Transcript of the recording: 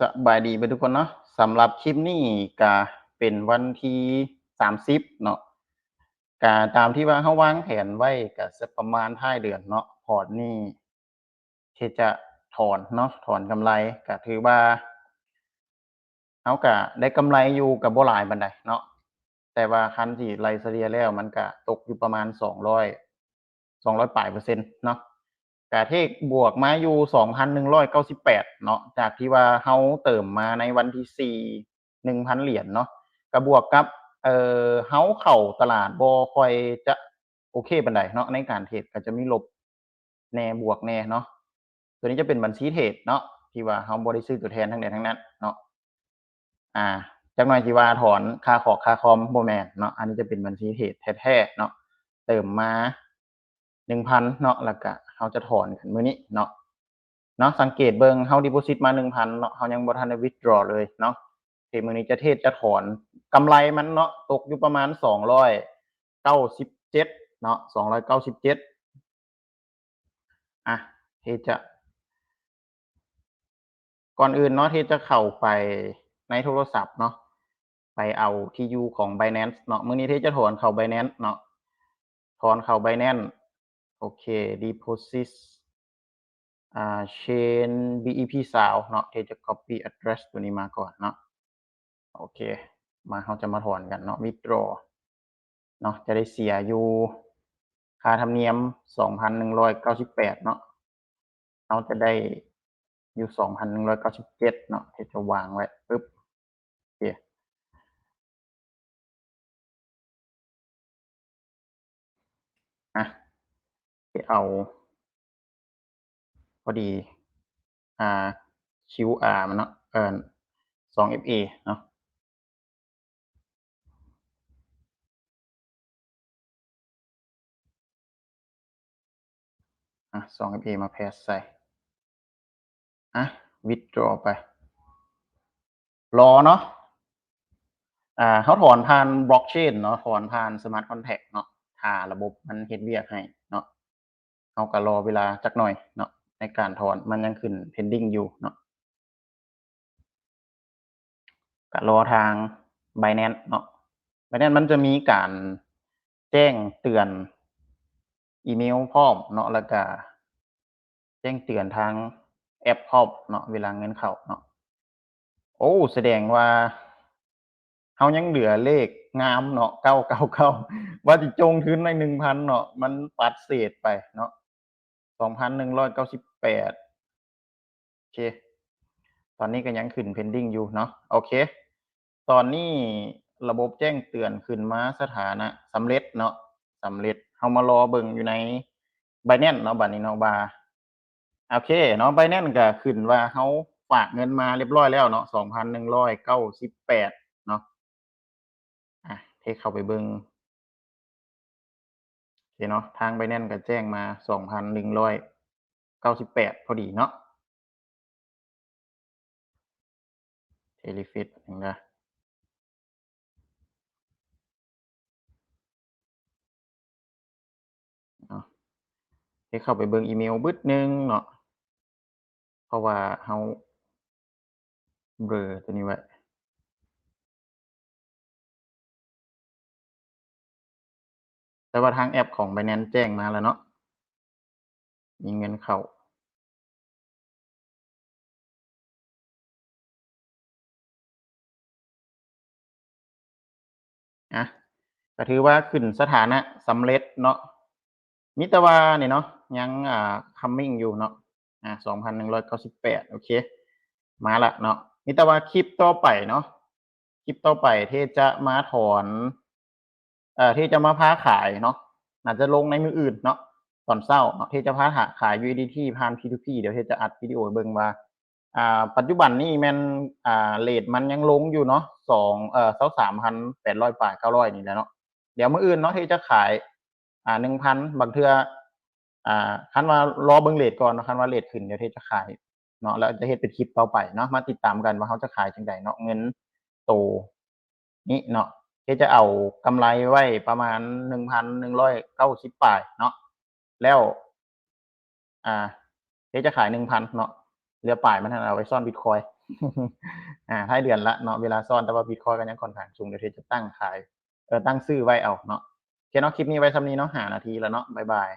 สบายดีเบิดทุกคนเนาะสำหรับคลิปนี้ก็เป็นวันที่30เนาะก็ตามที่ว่าเราวางแผนไว้ก็สักประมาณท้ายเดือนเนาะพอร์ตนี้ที่จะถอนเนาะถอนกำไรก็ถือว่าเราก็ได้กำไรอยู่ก็บ่หลายปานใดเนาะแต่ว่าคันที่ไล่เฉลี่ยแล้วมันก็ตกอยู่ประมาณ200 200ปลายเปอร์เซ็นต์เนาะ กาเทกบวกมาอยู่2,198เนาะจากที่ว่าเฮาเติมมาในวันที่4 1,000เหรียญเนาะก็บวกกับเอ่อเฮาเข้าตลาดบ่ค่อยจะโอเคปานใดเนาะในการเทรดก็จะมีลบแหน่บวกแหน่เนาะตัวนี้จะเป็นบัญชีเทรดเนาะที่ว่าเฮาบ่ไดซื้อตัวแทนทั้งใดทั้งนั้นเนาะอ่าจักหน่อยสิว่าถอนค่าขอค่าคอมบ่แมนเนาะอันนี้จะเป็นบัญชีเทรดแท้ๆเนาะเติมมา1,000เนาะแล้วก็ เฮาจะถอนกันมื้อนี้เนาะเนาะสังเกตเบิงเฮา deposit มา1,000เนาะเฮายังบ่ทันได้ withdraw เลยเนาะที่มือนี้จะเทรดจะถอนกำไรมันเนาะตกอยู่ประมาณ297เก้าสิบเจ็ดเนาะ297อะที่จะ ก่อนอื่นเนาะที่จะเข้าไปในโทรศัพท์เนาะไปเอาที่ยูของ Binance เนาะมื้อนี้ที่จะถอนเข้า Binance เนาะถอนเข้า Binance โอเค deposit อ่า chain BEP 20เนาะที่จะ copy address ตัวนี้มาก่อนเนาะโอเค มาเราจะมาถอนกันเนาะ withdraw เนาะจะได้เสียอยู่ค่าธรรมเนียม 2,198 เนาะเราจะได้อยู่ 2,197 เนาะที่จะวางไว้ปึ๊บ โอเค อะ สิ เอา พอดีอ่า QR มันเนาะเอ่อ 2FA เนาะอะ 2FA มา paste ใส่อะ withdraw ไป รอเนาะอ่าเราถอนผ่าน blockchain เนาะถอนผ่าน smart contract เนาะถาระบบมันเฮ็ดเวียกให้เนาะ เราก็รอเวลาจักหน่อยเนาะในการถอนมันยังขึ้น pending อยู่เนาะก็รอทาง Binance เนาะ Binance มันจะมีการแจ้งเตือนอีเมลพร้อมเนาะแล้วก็แจ้งเตือนทางแอปพร้อมเนาะเวลาเงินเข้าเนาะโอ้แสดงว่าเรายังเหลือเลขงามเนาะ999ว่าสิจงทุนใน1,000เนาะมันปัดเศษไปเนาะ 2,198โอเค ตอนนี้ก็ยังขึ้น pending อยู่เนาะโอเค ตอนนี้ระบบแจ้งเตือนขึ้นมาสถานะสำเร็จเนาะสำเร็จเรามารอเบิ่งอยู่ใน Binance เนาะบัดนี้เนาะว่าโอเคเนาะ Binance ก็ขึ้นว่าเราฝากเงินมาเรียบร้อยแล้วเนาะ2,198เนาะอะเทเข้าไปเบิ่ง เคเนาะทางไปแน่นก็แจ้งมาสองพันหนึ่งร้อยเก้าสิบแปดพอดีเนาะเทลิฟิตหนึ่งนะให้เข้าไปเบิ่งอีเมลบึดนึงเนาะเพราะว่าเขาเบลอตัวนี้ไว้ แต่ว่าทางแอปของ Binance แจ้งมาแล้วเนาะมีเงินเข้าอะก็ถือว่าขึ้นสถานะสำเร็จเนาะมีแต่ว่านี่ยเนาะยังอ่า coming อยู่เนาะอ่า2,198โอเค มาแล้วเนาะมีแต่ว่าคลิปต่อไปเนาะคลิปต่อไปที่จะมาถอน เอ่อที่จะมาพาขายเนาะน่าจจะลงในมืออื่นเนาะตอนเช้าเนาะที่จะพาหาขาย USDT ผ่าน P2P เดี๋ยวที่จะอัดวิดีโอเบิ่งว่าอ่าปัจจุบันนี้แม่นอ่าเรตมันยังลงอยู่เนาะ2เอ่อ23,800ปดร้อยบาย900นี่แหละเนาะเดี๋ยวมืออื่นเนาะที่จะขายอ่า1,000บางเทื่ออ่าคันว่ารอเบิ่งเรตก่อนเนาะคันว่าเรตขึ้นเดี๋ยวที่จะขายเนาะแล้วจะเฮ็ดเป็นคลิปต่อไปเนาะมาติดตามกันว่าเราจะขายจังใดเนาะเงินโตนี้เนาะ เคจะเอากำไรไว้ประมาณ1,190ปลายเนาะแล้ว อ่าเขจะขายหนึ่งพันเนาะเหลือปลายมันหั่นเอาไว้ซ่อนบิตคอยอ่าท้ายเดือนละเนาะเวลาซ่อนแต่ว่าบิตคอยก็ยังค่อนข้างสูงเดี๋ยวเทจะตั้งขายเออตั้งซื้อไว้เอาเนาะโอเคเนาะคลิปนี้ไว้สำนี้เนาะหานาทีแล้วเนาะบ๊ายบาย